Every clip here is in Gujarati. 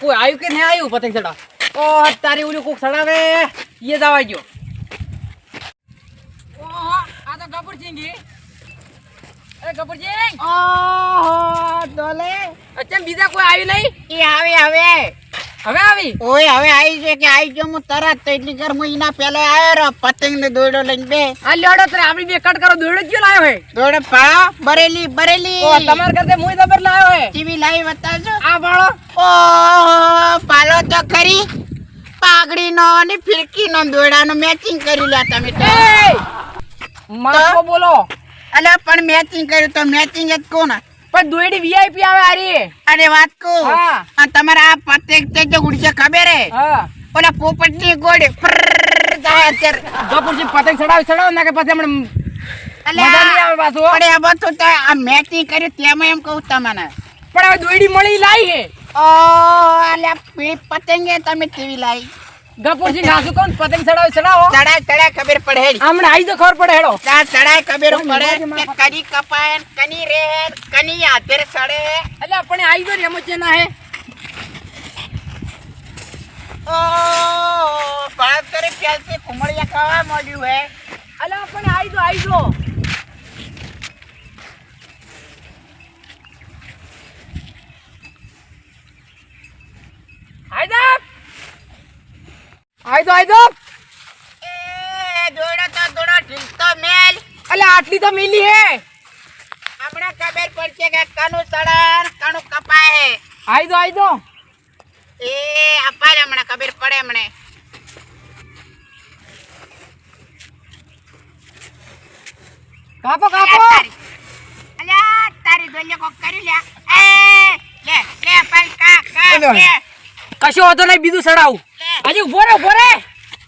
કોઈ આવ્યું કે નહીં આવ્યું પતંગ ચડાવ ઓ તારી ઓલી કોક ચડાવે. એ જવા ગયો આ તો ગબુરસિંહ એ ગબુરસિંહ ઓહો દોલે. અચ્છા બીજા કોઈ આવ્યું નહીં? એ આવે હવે હવે આવી? ઓય હવે આવી છે કે આવી જો હું તરત તો એટલી ઘર મહિના પહેલા આવ્યો રો પતંગ ને દોડો લઈને બે. આ લેડો તરે આપણી બે કટ કરો દોડો ક્યો લાવ્યો હે? દોડો પા બરેલી બરેલી. ઓ તમારા કરતે મુઈ દબર લાવ્યો હે? ટીવી લાવી બતાજો આ વાળો? ઓ પાલો તો ખરી. પાઘડી નો અને ફિરકી નો દોડાનો મેચિંગ કરી લ્યા તમે તો. મારો બોલો. અલ્યા પણ મેચિંગ કર્યું તો મેચિંગ જ કોણ? પણ દોયડી વીઆઈપી આવે આરી અરે વાત કહું. હા. તમારા આ પતંગ તે જો ઉડશે ખબર હે? હા. ઓલા પોપટની ગોળ જાય અત્યારે. ગપુરજી પતંગ ચડાવ ચડાવ ના કે પછી હમણાં મજા નહીં આવે પાછું, અરે આ બધું તો આ મેચિંગ કર્યું તેમાં એમ કહું તમને. પણ હવે દોયડી મળી લાઈ હે. ઓ અલ્યા પતંગે તમે કેવી લાવી ગપુરજી નાસુ કોણ? પતંગ ચડાવ ચડાવો. ચડાય ચડાય ખબર પડે. હમણાં આઈ તો ખબર પડે હેડો. ચા ચડાય ખબર પડે કે કની કપાય કની રે કની હાથે સડે એટલે આપણે આઈ તો રેમો છે ના હે. ઓ કરે પ્યાલથી ખુમડિયા ખાવા મળ્યું હે. એટલે પણ આઈ તો આઈ તો આઈ તો આઈ દો આઈ દો. એ દોડો તો દોડો ઢીલતો મેલ. અલે આટલી તો મિલી હે. આપણે ખબર પડશે કે કનું સડન કનું કપાય. હે આઈ દો આઈ દો. એ અપાર હમણાં ખબર પડે હમણે. કાપો કાપો. અલ્યા તારી દોલ્યો કોક કરી લ્યા. એ લે લે પણ કા કા કશો હતો નહીં બીજું ચડાવું. હજી ઊભો રે ઊભો રે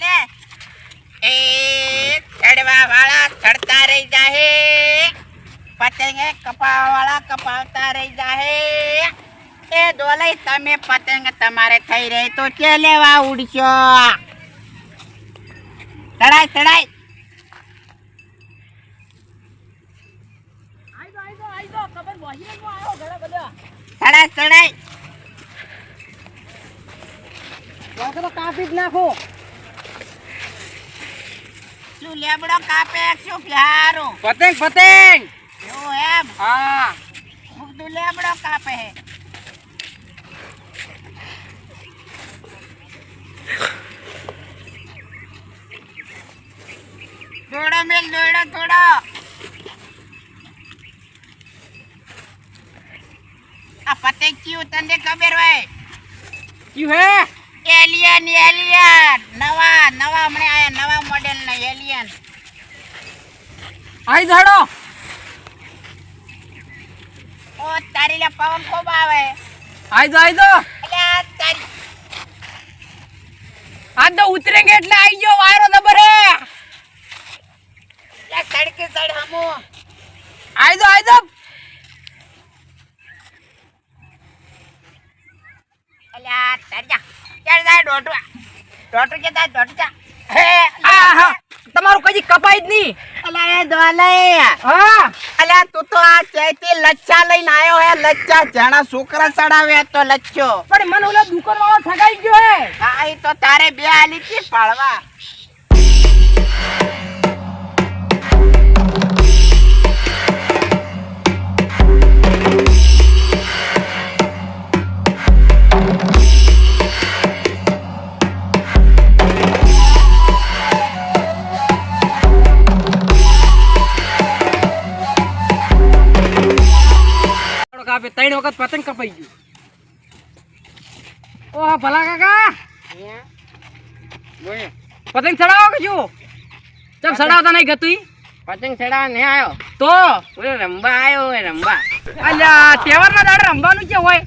લે. એ ચડવા વાળા ચડતા રહી જાહે. પતંગે કપાવા વાળા કપાવતા રહી જાહે. એ દોલઈ તમે પતંગ તમારે થઈ રહી તો કે લેવા ઉડશો? ચડાય ચડાય. ચડાય ચડાય. તો કાપી જ નાખો. શું લેબડો કાપે? શું પ્યારું પતંગ પતંગ એવું એમ? હા. મુકદુ લેબડો કાપે હે. દોડો મેલ દોડો દોડો. આ પતંગ કયું તને ખબર હોય? કયું હે? એલિયન એલિયન નવા નવા હમણે આયા નવા મોડેલ ના એલિયન આઈ તો ઓ તારી લે પવન ખૂબ આવે. આઈ તો આઈ તો તારી આજ તો ઉતરેંગે એટલે આઈ ગયો વાયરો નંબર હે. લે સડકે સડ હમો. આઈ તો આઈ તો અલ્યા તારી જા ચાલ જા દોડવા દોડો કે તા ડોટર જા હે આ હા. તમારું કજી કપાઈ જ નહીં. અલા એ દોલે. હા. અલા તું તો આ ચૈતી લચ્છા લઈને આવ્યો હે લચ્છા. જણા છોકરા ચડાવે તો લચ્છો. પણ મને ઓલા દુકાન વાળો ઠગાઈ ગયો હે. હા એ તો તારે બે આલી થી પાડવા આપે ત્રણ વખત પતંગ કપાઈ ગયું. ઓહ ભલા કાકા. પતંગ ચડાવો કે શું? ચમ ચડાવતા નહીં ગતું પતંગ ચડાવવા નહીં આવ્યો. તો? ઓલો રંબા આવ્યો હોય રંબા. અલ્યા તહેવારના દાડે રમવાનું છે હોય?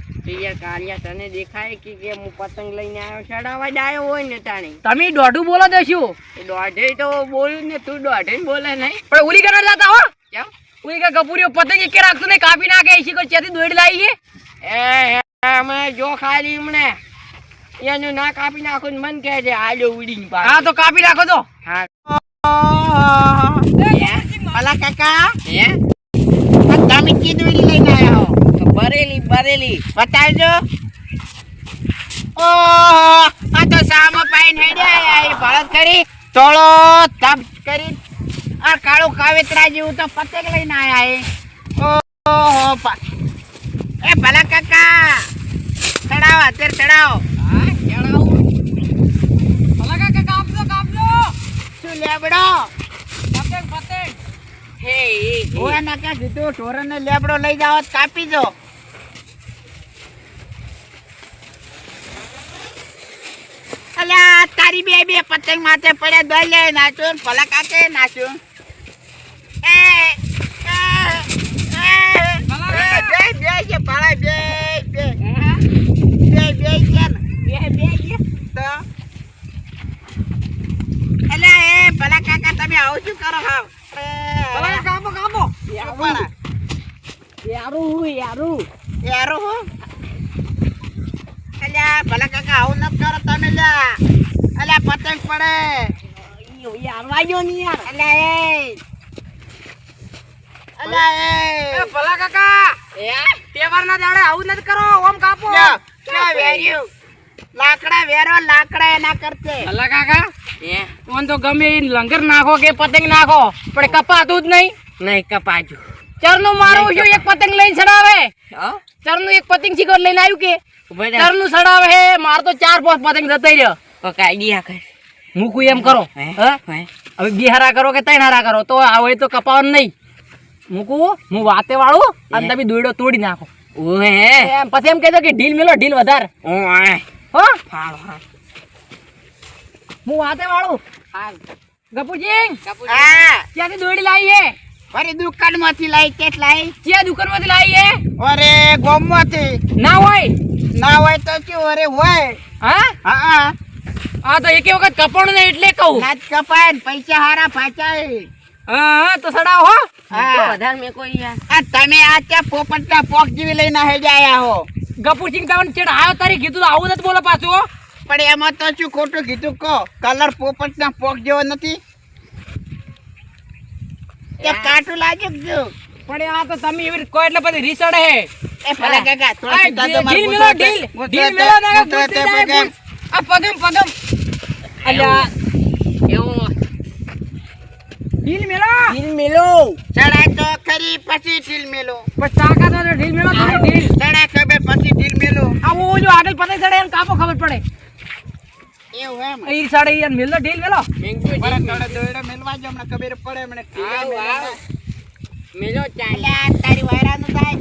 કાળિયા તને દેખાય કે કે હું પતંગ લઈને આવ્યો? ચડાવવા જ આવ્યો હોય ને તાણી. તમે દોઢું બોલો તો શું? દોઢે તો બોલ્યું ને તું દોઢે બોલે નહીં. પણ ઉલી કરવા જતા હો? કેમ? ઉલી કે કપૂરીઓ પતંગ એકે રાખતો ને કાપી નાખે એસી કોઈ ચેતી દોડ લાવી છે? એ અમે જો ખાલી હમણે એનું ના કાપી નાખો ને મન કહે છે આજો ઉડીને હા તો કાપી નાખો તો. હા. અલા કાકા. હે? તમે દોડી લઈને આવ્યા હો. બરેલી બરેલી. બતાવજો. પાઈન હેડ્યા આ બળદ કરી તોળો તપ કરી. આ કાળો કાવેતરા જેવું તો પતંગ લઈને આવ્યા એ ઓહો એ ભલા કાકા ચડાવો અત્યારે ચડાવો. હા ચડાવું. ભલા કાકા કાપજો કાપજો. શું લેબડો? પતંગ પતંગ. હે ઓય ના ક્યાં કીધું ઢોરને લેબડો લઈ જાઓ કાપી જો અલ્યા તારી બે બે પતંગ માથે પડ્યા દોઈ લે નાચું ભલા કાકે નાચું. ભલા કાકા. આવું ન કરો તમે અલ્યા પતંગ પડે. યાર વાગ્યો ની યાર. અલ્યા એ. એ એ ભલા કાકા દાડે આવું નથી કરો ઓમ કાપો. વેર્યું. લાકડા વેરો લાકડા એના કરતે. ભલા કાકા ઓન તો ગમે લંગર નાખો કે પતંગ નાખો પણ કપાતું જ નહીં. નહીં કપાજુ ચરનું મારું છું એક પતંગ લઈને ચડાવે. ચરનું એક પતંગ શીખર લઈને આવ્યું કે? ચરનું ચડાવે હે માર તો ચાર પાંચ પતંગ જતાઈ રહ્યો. કાઈ આઈડિયા કર. મૂકું એમ કરો? હવે બે હારા કરો કે તૈનારા કરો તો આવે તો કપાવાનું નહીં. મૂકવું હું વાતે વાળું અને તમે દોયડો તોડી નાખો. ઓહે. એમ પછી એમ કહેજો કે ઢીલ મેલો ઢીલ વધારે. ઓય હો? ફાળ ફાળ હું વાતે વાળું ગપુજી હા. ક્યાંથી દોડી લાવી હે? દુકાનમાંથી લાઈ કેટ લાઈ? ક્યાં દુકાનમાંથી લાવી હે? અરે ગોમમાંથી ના હોય. ના હોય તો શું અરે હોય. હા? હા હા. હા તો એકે વખત કપાણું ને એટલે કહું. કપાય પૈસા હારા પાચાય હા હા તો સડાવ હો. વધારે મેં કોઈ આ તમે આ ત્યાં પોપટના પોક જેવી લઈને હેજ આયા હો. ગપુસિંગ તમને ચેડ આવ્યો તારી કીધું આવું નથી બોલો પાછું પણ એમાં તો શું ખોટું કીધું કહો. કલર પોપટના પોક જેવો નથી. કાટું લાગ્યું કે પણ આ તો તમે એવી કહો એટલે પછી રીસડે હે. એ ભલે કાકા થોડા ઢીલ મેલો ઢીલ ઢીલ ના જાય. ગુંચ. આ પગમ પગમ. અલ્યા. એવું ઢીલ મેલો. ઢીલ મેલો. ચડાય તો ખરી પછી ઢીલ મેલો. તાકાત હોય તો ઢીલ મેલો તો ઢીલ. ચડાય ખબર પછી ઢીલ મેલો. આ ઓ જો આગળ પતંગ ચડે એને કાપો ખબર પડે. એવું એમ? ઈ સાડે ઈ મેલો ઢીલ મેલો. બરાબર, તડે દોડે મેલવા જો હમણાં ખબર પડે મને ઢીલ મેલો. મેલો ચાલ્યા અલ્યા તારી વાયરાનું થાય.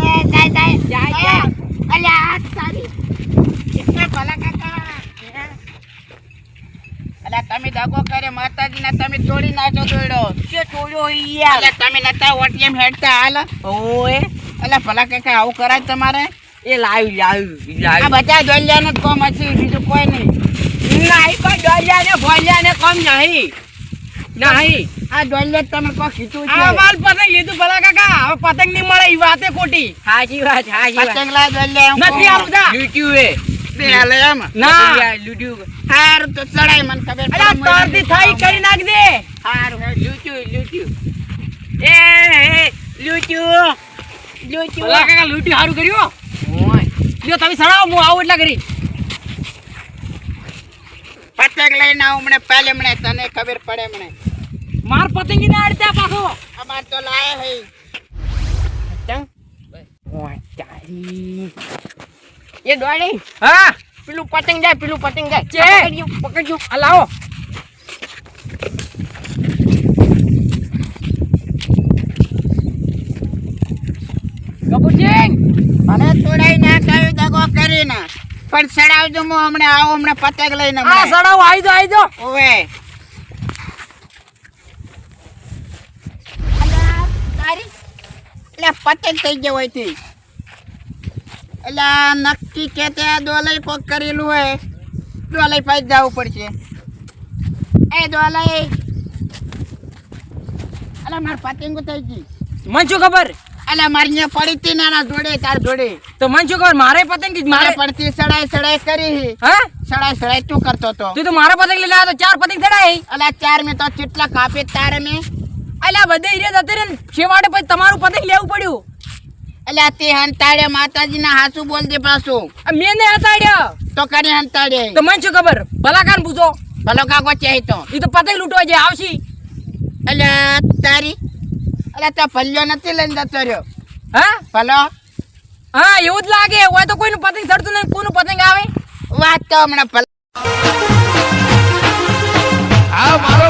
એ થાય થાય. જાય, એ, અલ્યા આ તારી. એ ભલા કાકા. અલ્યા તમે દગો કરે માતાજીના તમે તોડી નાખો દોયડો. કે તોડ્યો યાર? અલ્યા તમે નતા ઓટીએમ હેડતા હાલ. ઓએ અલ્યા ભલા કાકા આવું કરાય તમારે? એ લાવી લાવી આ બધા દોલ્યાનું જ કોમ હશે બીજું કોઈ નહીં. નહીં પણ ડોલિયા ને ભોલ્યા ને કમ નહીં. નહીં. આ દોલ્યા તમે કોઈ કીધું આ માલ પતંગ લીધું ભલા કાકા. હવે પતંગ નહીં મળે એ વાતે ખોટી. સાચી વાત સાચી વાત. દોલ્યા એમ નથી આવતા. આવું જા લૂટ્યું એ બે હાલે એમ. ના. લૂટ્યું હારું તો ચડાય મને ખબર. અલ્યા તારથી થઈ કરી નાખ દે હારું હેડ. લૂટ્યું લૂટ્યું એ એ લૂટ્યું ભલા લૂટ્યું કાકા લૂંટી સારું કર્યું ઓય. જો તમે સડાવો હું આવું એટલે કરી પતંગ લઈને આવું હમણે પહેલે હમણે તને ખબર પડે હમણે માર પતંગી ના અડતા પાછો. અમાર તો લાયા હે. ચંગ ઓય ચાલી. એ દોડી હા. પેલું પતંગ જાય પેલું પતંગ જાય. છે. પકડજો પકડજો. આ લાવો. કપૂરસિંહ તોડાઈ ના કહ્યું દગો કરીને. પણ સડાવજો હું હમણે આવો હમણે પતંગ લઈને આ હમણે. સડાવો આવી દો આવી દો ઓવે. અલા, તારી. એટલે પતંગ થઈ ગયો હોય તી. એટલે નક્કી કે તે આ દોલઈ કોક કરેલું હોય દોલઈ પાસે જવું પડશે. એ દોલઈ! અલા માર પતંગ થઈ ગઈ. મને શું ખબર? અલા મારી અહીંયા પડી તી નાના જોડે તાર જોડે. તો મને શું ખબર? મારે પતંગ મારે પડતી સડાઈ સડાઈ કરી. હા? સડાઈ સડાઈ તું કરતો તો. તું તો મારા પતંગ લઈને આવ્યો તો ચાર પતંગ ચડાઈ. અલા ચાર મેં તો કેટલા કાપે તારે મેં. અલ્યા બધે ઈરે જતી રે ને છે પછી તમારું પતંગ લેવું પડ્યું. અલ્યા તે હંતાડે માતાજીના હાસુ બોલ દે પાછો. આ મેં ને હતાડ્યો? તો કરી હંતાડે? તો મને શું ખબર? ભલા કાન પૂછો. ભલો કાકો છે તો. એ તો પતંગ લૂંટવા જે આવશી. અલ્યા તારી? અલ્યા તો ભલ્યો નથી લઈને જતો રહ્યો. હા? ભલો? હા એવું જ લાગે. હોય તો કોઈનું પતંગ ચડતું નહીં કોનું પતંગ આવે? વાત તો હમણાં ભલા આ મારો